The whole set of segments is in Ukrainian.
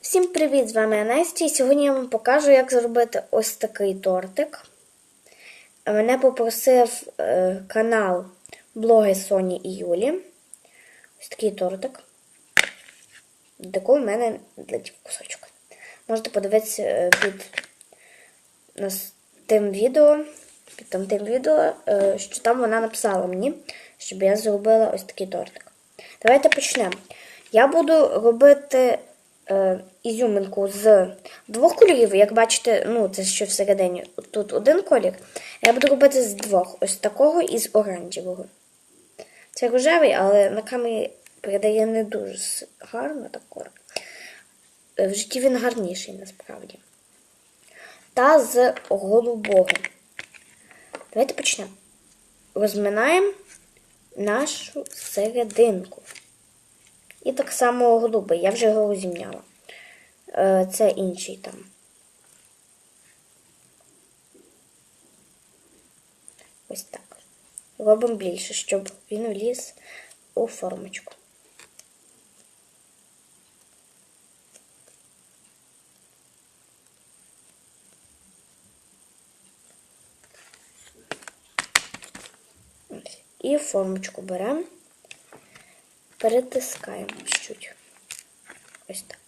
Всім привіт! З вами Настя. І сьогодні я вам покажу, як зробити ось такий тортик. Мене попросив е, канал блоги Соні і Юлі. Ось такий тортик. Таку в мене летів кусочок. Можете подивитися е, під нас тим відео, під там тим відео, е, що там вона написала мені, щоб я зробила ось такий тортик. Давайте почнемо. Я буду робити е, ізюминку з двох кольорів. Як бачите, ну це ще всередині. Тут один колір. Я буду робити з двох: ось такого і з оранжевого. Це рожевий, але на камері передає не дуже гарно так. Е, В житті він гарніший насправді. Та з голубого. Давайте почнемо. Розминаємо нашу серединку. І так само голубий. Я вже його розімняла. Е, Це інший там. Ось так. Робимо більше, щоб він вліз у формочку. І формочку беремо, перетискаємо чуть. Ось так.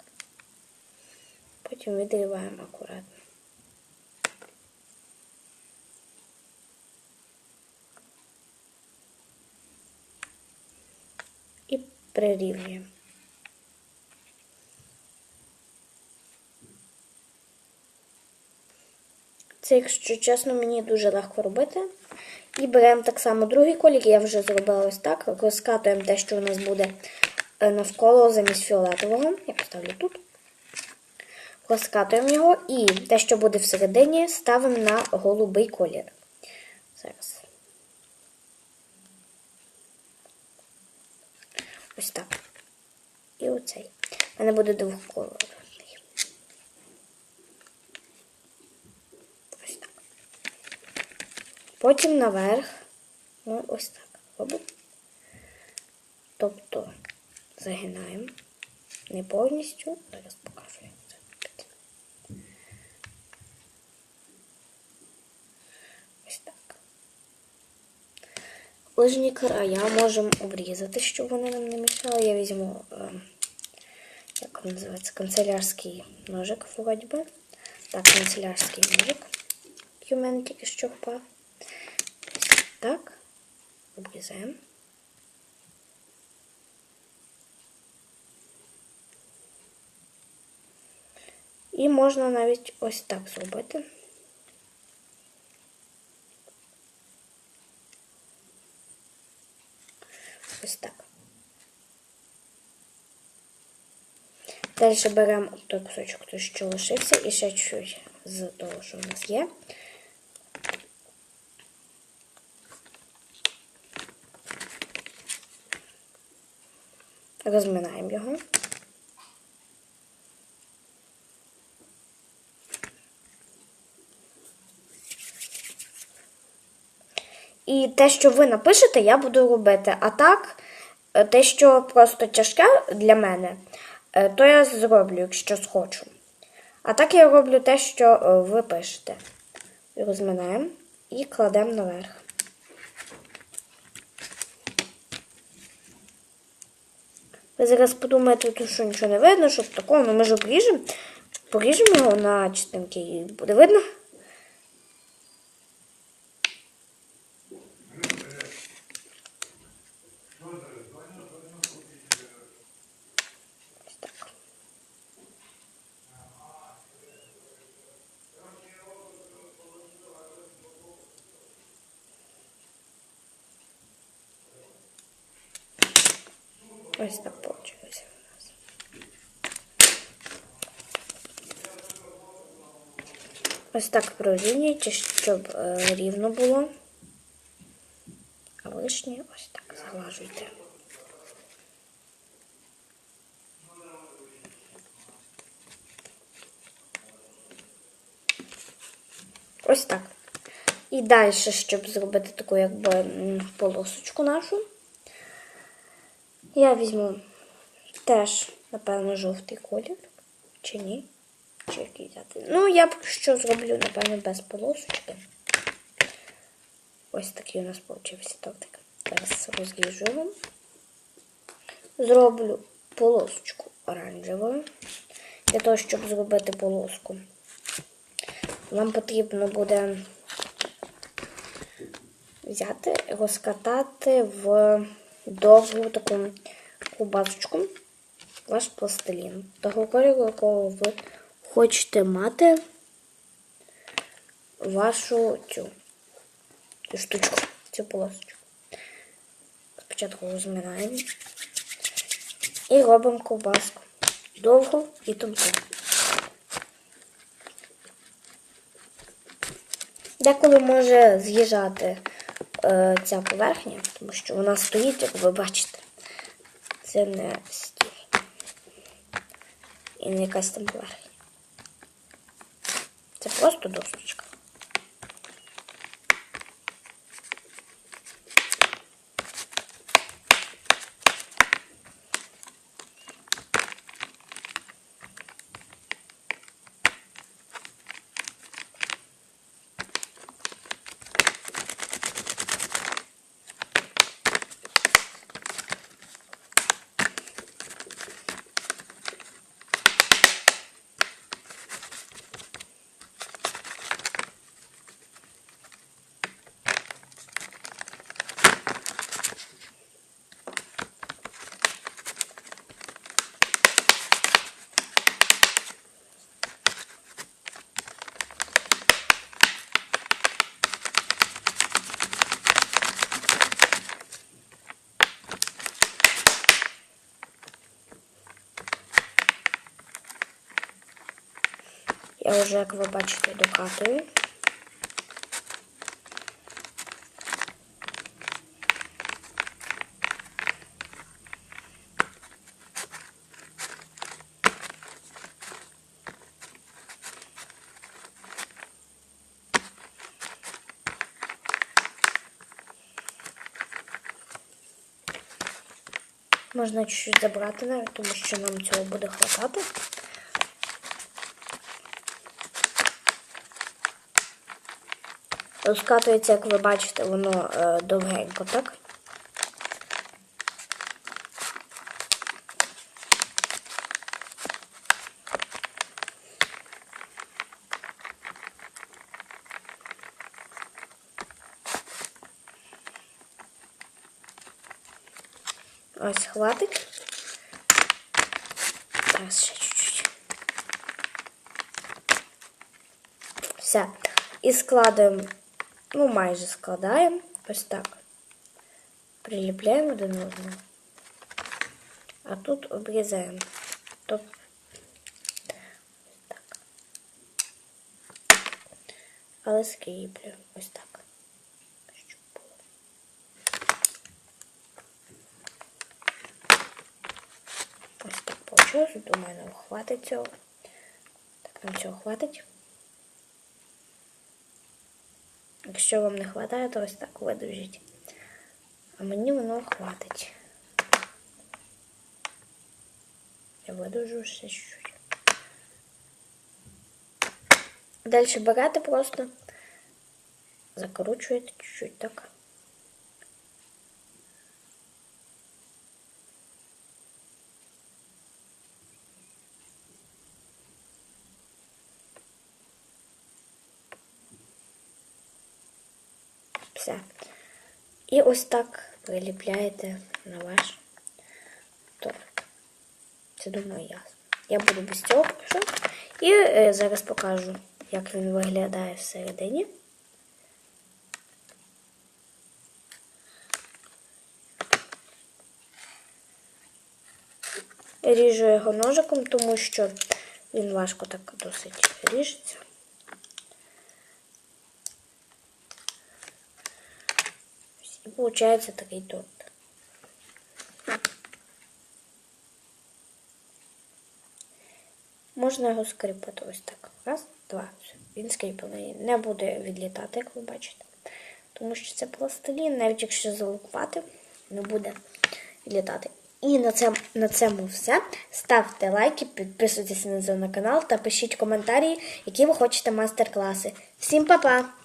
Потім відриваємо акуратно. І прирівнюємо. Це, якщо чесно, мені дуже легко робити. І беремо так само другий колір, я вже зробила ось так. Розкатуємо те, що у нас буде е, навколо замість фіолетового. Я поставлю тут. Розкатуємо його і те, що буде всередині, ставимо на голубий колір. Зараз. Ось так. І оцей. У мене буде двохкольорний. Ось так. Потім наверх. Ну, ось так робимо. Тобто загинаємо. Не повністю. Зараз покажу, як це робити. Ось так. Лижні края можемо обрізати, щоб вони нам не мішали. Я візьму, е, як він називається, канцелярський ножик вроді би. Так, канцелярський ножик. який тільки що впав. Так. Обрізаємо. І можна навіть ось так зробити. Ось так. Далі беремо той кусочок, той, що лишився, і ще чуть з того, що в нас є. Розминаємо його. І те, що ви напишете, я буду робити. А так, е, те, що просто тяжке для мене, е, то я зроблю, якщо схочу. А так я роблю те, що е, ви пишете. Розминаємо і кладемо наверх. Ви зараз подумаєте, тут що нічого не видно, що такого, ну ми ж обріжемо. Поріжемо його на частинки і буде видно. Ось так вийшло у нас. Ось так прорівнюйте, щоб е, рівно було. А лишнє ось так заглажуйте. Ось так. І далі, щоб зробити таку якби полосочку нашу, я візьму теж, напевно, жовтий колір. Чи ні? Чи який взяти? Ну, я що зроблю, напевно, без полосочки. Ось такий у нас получився тортик. Зараз розріжу його. Зроблю полосочку оранжевою. Для того, щоб зробити полоску, вам потрібно буде взяти, розкатати в довгу таку кубасочку ваш пластилін. Того кольору, якого ви хочете мати вашу цю, цю штучку, цю полосочку. Спочатку розминаємо і робимо ковбаску. Довгу і тонку. Деколи може з'їжджати е, ця поверхня, тому що вона стоїть, як ви бачите. Це не стіл. І не якась там поверхня. Це просто досочка. Я вже, як ви бачите, докатую. Можна чуть-чуть забрати навіть, тому що нам цього буде хватати. Розкатується, як ви бачите, воно е, довгенько, так? Ось хватить. Зараз ще чуть-чуть. Все. І складаємо, ну майже складаємо. Ось так. Приліпляємо один одного. А тут обрізаємо. Тобто так. Але скріплю. Ось так. Ось так вийшло. Думаю, нам хватить цього. Так, нам цього хватить. Якщо вам не вистачає, то ось так видовжіть. А мені воно хватить. Я видовжу ще чуть-чуть. Далі берете просто, закручуєте чуть-чуть так. І ось так приліпляєте на ваш торт. Це думаю ясно. Я буду без цього покажу. І е, зараз покажу, як він виглядає всередині. Ріжу його ножиком, тому що він важко так досить ріжеться. І виходить такий торт. Можна його скріпити ось так. Раз, два. Він скріплений. Не буде відлітати, як ви бачите. Тому що це пластилін, навіть якщо залукувати, не буде відлітати. І на, цьому, на цьому все. Ставте лайки, підписуйтесь на канал та пишіть коментарі, які ви хочете майстер-класи. Всім па-па!